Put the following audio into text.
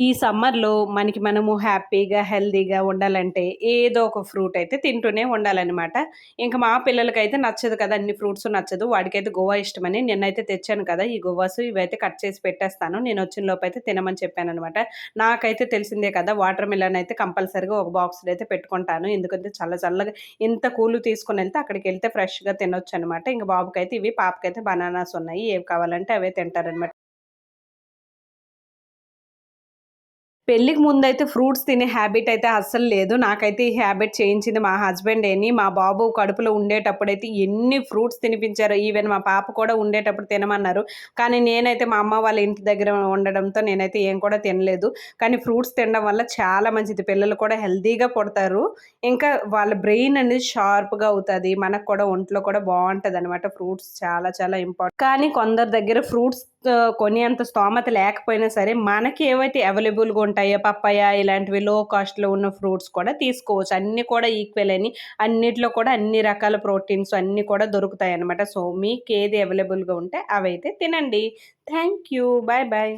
ఈ సమ్మర్‌లో మనకి మనము హ్యాపీగా, హెల్దీగా ఉండాలంటే ఏదో ఒక ఫ్రూట్ అయితే తింటూనే ఉండాలన్నమాట ఇంక మా పిల్లలకైతే నచ్చదు కదా! అన్ని ఫ్రూట్స్ నచ్చదు. వాడికైతే గోవా ఇష్టమని నిన్నైతే తెచ్చాను కదా! ఈ గోవాస్ ఇవైతే కట్ చేసి పెట్టేస్తాను. నేను వచ్చిన లోపైతే తినమని చెప్పాననమాట. నాకైతే తెలిసిందే కదా! వాటర్ మిలన్ అయితే కంపల్సరీగా ఒక బాక్స్‌లో అయితే పెట్టుకుంటాను. ఎందుకంటే చల్ల చల్లగా ఇంత కూలు తీసుకుని వెళ్తే అక్కడికి వెళ్తే ఫ్రెష్‌గా తినొచ్చనమాట. ఇంకా బాబుకైతే ఇవి, పాపకైతే బనానాస్ ఉన్నాయి. ఏవి కావాలంటే అవే తింటారనమాట. పెళ్ళికి ముందైతే ఫ్రూట్స్ తినే హ్యాబిట్ అయితే అస్సలు లేదు. నాకైతే ఈ హ్యాబిట్ చేయించింది మా హస్బెండ్ అని మా బాబు కడుపులో ఉండేటప్పుడైతే ఎన్ని ఫ్రూట్స్ తినిపించారు ఈవెన్ మా పాప కూడా ఉండేటప్పుడు తినమన్నారు. కానీ నేనైతే మా అమ్మ వాళ్ళ ఇంటి దగ్గర ఉండడంతో నేనైతే ఏం కూడా తినలేదు. కానీ ఫ్రూట్స్ తినడం వల్ల చాలా మంచిది. పిల్లలు కూడా హెల్తీగా పుడతారు. ఇంకా వాళ్ళ బ్రెయిన్ అనేది షార్ప్‌గా అవుతుంది మనకు కూడా ఒంట్లో కూడా బాగుంటుంది అనమాట ఫ్రూట్స్ చాలా చాలా ఇంపార్టెంట్. కానీ కొందరి దగ్గర ఫ్రూట్స్ ఆహ్, కొనేంత స్తోమత లేకపోయినా సరే మనకి ఏవైతే అవైలబుల్‌గా ఉంటాయి పప్పాయ ఇలాంటివి లో కాస్ట్‌లో ఉన్న ఫ్రూట్స్ కూడా తీసుకోవచ్చు. అన్నీ కూడా ఈక్వల్ అని అన్నిట్లో కూడా అన్ని రకాల ప్రోటీన్స్ అన్నీ కూడా దొరుకుతాయి అనమాట సో, మీకు ఏది అవైలబుల్‌గా ఉంటే అవైతే తినండి. Thank you. Bye bye.